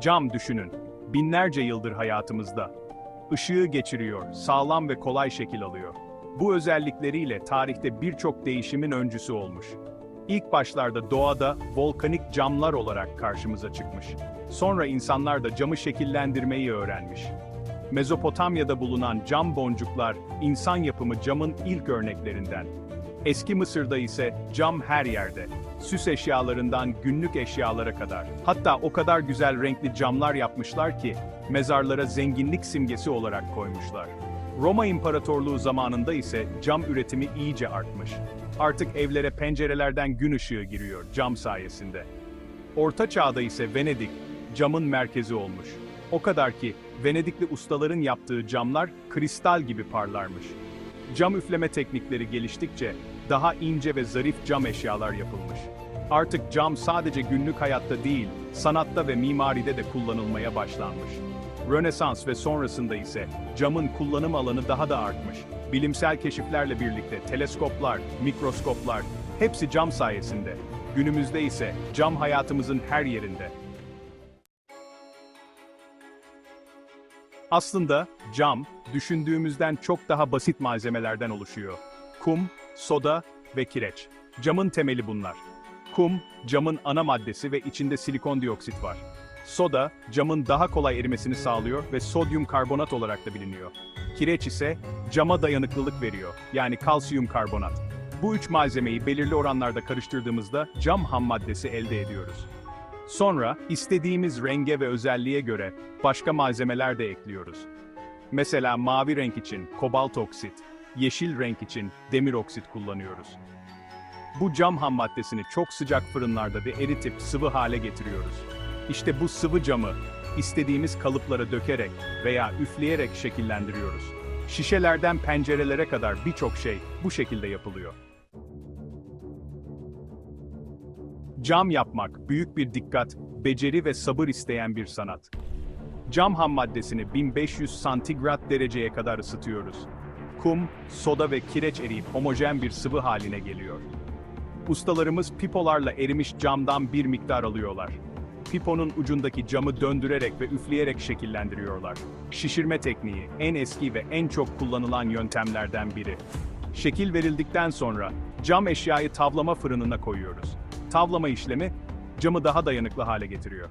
Cam düşünün. Binlerce yıldır hayatımızda. Işığı geçiriyor, sağlam ve kolay şekil alıyor. Bu özellikleriyle tarihte birçok değişimin öncüsü olmuş. İlk başlarda doğada volkanik camlar olarak karşımıza çıkmış. Sonra insanlar da camı şekillendirmeyi öğrenmiş. Mezopotamya'da bulunan cam boncuklar, insan yapımı camın ilk örneklerinden. Eski Mısır'da ise cam her yerde. Süs eşyalarından günlük eşyalara kadar. Hatta o kadar güzel renkli camlar yapmışlar ki, mezarlara zenginlik simgesi olarak koymuşlar. Roma İmparatorluğu zamanında ise cam üretimi iyice artmış. Artık evlere pencerelerden gün ışığı giriyor cam sayesinde. Orta Çağ'da ise Venedik, camın merkezi olmuş. O kadar ki, Venedikli ustaların yaptığı camlar kristal gibi parlarmış. Cam üfleme teknikleri geliştikçe, daha ince ve zarif cam eşyalar yapılmış. Artık cam sadece günlük hayatta değil, sanatta ve mimaride de kullanılmaya başlanmış. Rönesans ve sonrasında ise camın kullanım alanı daha da artmış. Bilimsel keşiflerle birlikte teleskoplar, mikroskoplar, hepsi cam sayesinde. Günümüzde ise cam hayatımızın her yerinde. Aslında cam, düşündüğümüzden çok daha basit malzemelerden oluşuyor. Kum, soda ve kireç. Camın temeli bunlar. Kum, camın ana maddesi ve içinde silikon dioksit var. Soda, camın daha kolay erimesini sağlıyor ve sodyum karbonat olarak da biliniyor. Kireç ise cama dayanıklılık veriyor, yani kalsiyum karbonat. Bu üç malzemeyi belirli oranlarda karıştırdığımızda cam ham maddesi elde ediyoruz. Sonra istediğimiz renge ve özelliğe göre başka malzemeler de ekliyoruz. Mesela mavi renk için kobalt oksit, yeşil renk için demir oksit kullanıyoruz. Bu cam ham maddesini çok sıcak fırınlarda ve eritip sıvı hale getiriyoruz. İşte bu sıvı camı istediğimiz kalıplara dökerek veya üfleyerek şekillendiriyoruz. Şişelerden pencerelere kadar birçok şey bu şekilde yapılıyor. Cam yapmak büyük bir dikkat, beceri ve sabır isteyen bir sanat. Cam ham maddesini 1500 santigrat dereceye kadar ısıtıyoruz. Kum, soda ve kireç eriyip homojen bir sıvı haline geliyor. Ustalarımız pipolarla erimiş camdan bir miktar alıyorlar. Piponun ucundaki camı döndürerek ve üfleyerek şekillendiriyorlar. Şişirme tekniği en eski ve en çok kullanılan yöntemlerden biri. Şekil verildikten sonra cam eşyayı tavlama fırınına koyuyoruz. Tavlama işlemi camı daha dayanıklı hale getiriyor.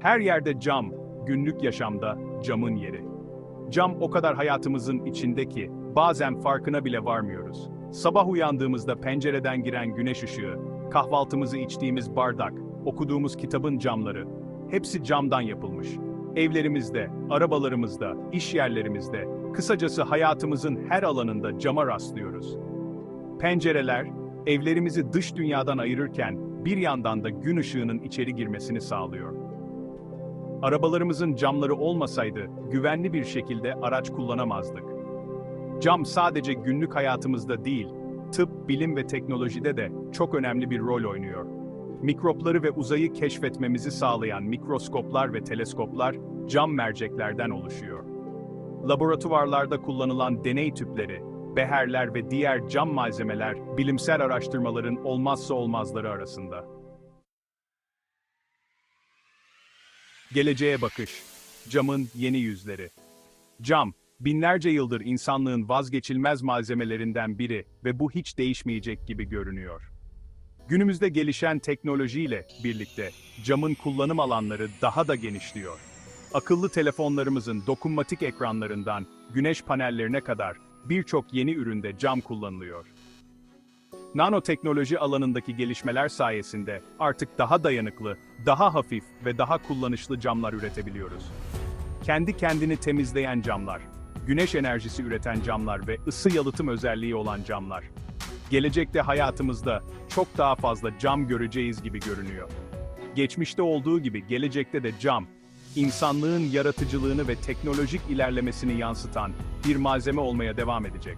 Her yerde cam, günlük yaşamda camın yeri. Cam o kadar hayatımızın içinde ki bazen farkına bile varmıyoruz. Sabah uyandığımızda pencereden giren güneş ışığı, kahvaltımızı içtiğimiz bardak, okuduğumuz kitabın camları, hepsi camdan yapılmış. Evlerimizde, arabalarımızda, iş yerlerimizde, kısacası hayatımızın her alanında cama rastlıyoruz. Pencereler, evlerimizi dış dünyadan ayırırken bir yandan da gün ışığının içeri girmesini sağlıyor. Arabalarımızın camları olmasaydı güvenli bir şekilde araç kullanamazdık. Cam sadece günlük hayatımızda değil, tıp, bilim ve teknolojide de çok önemli bir rol oynuyor. Mikropları ve uzayı keşfetmemizi sağlayan mikroskoplar ve teleskoplar cam merceklerden oluşuyor. Laboratuvarlarda kullanılan deney tüpleri, beherler ve diğer cam malzemeler bilimsel araştırmaların olmazsa olmazları arasında. Geleceğe bakış. Camın yeni yüzleri. Cam, binlerce yıldır insanlığın vazgeçilmez malzemelerinden biri ve bu hiç değişmeyecek gibi görünüyor. Günümüzde gelişen teknolojiyle birlikte camın kullanım alanları daha da genişliyor. Akıllı telefonlarımızın dokunmatik ekranlarından güneş panellerine kadar birçok yeni üründe cam kullanılıyor. Nanoteknoloji alanındaki gelişmeler sayesinde artık daha dayanıklı, daha hafif ve daha kullanışlı camlar üretebiliyoruz. Kendi kendini temizleyen camlar, güneş enerjisi üreten camlar ve ısı yalıtım özelliği olan camlar. Gelecekte hayatımızda çok daha fazla cam göreceğiz gibi görünüyor. Geçmişte olduğu gibi gelecekte de cam, insanlığın yaratıcılığını ve teknolojik ilerlemesini yansıtan bir malzeme olmaya devam edecek.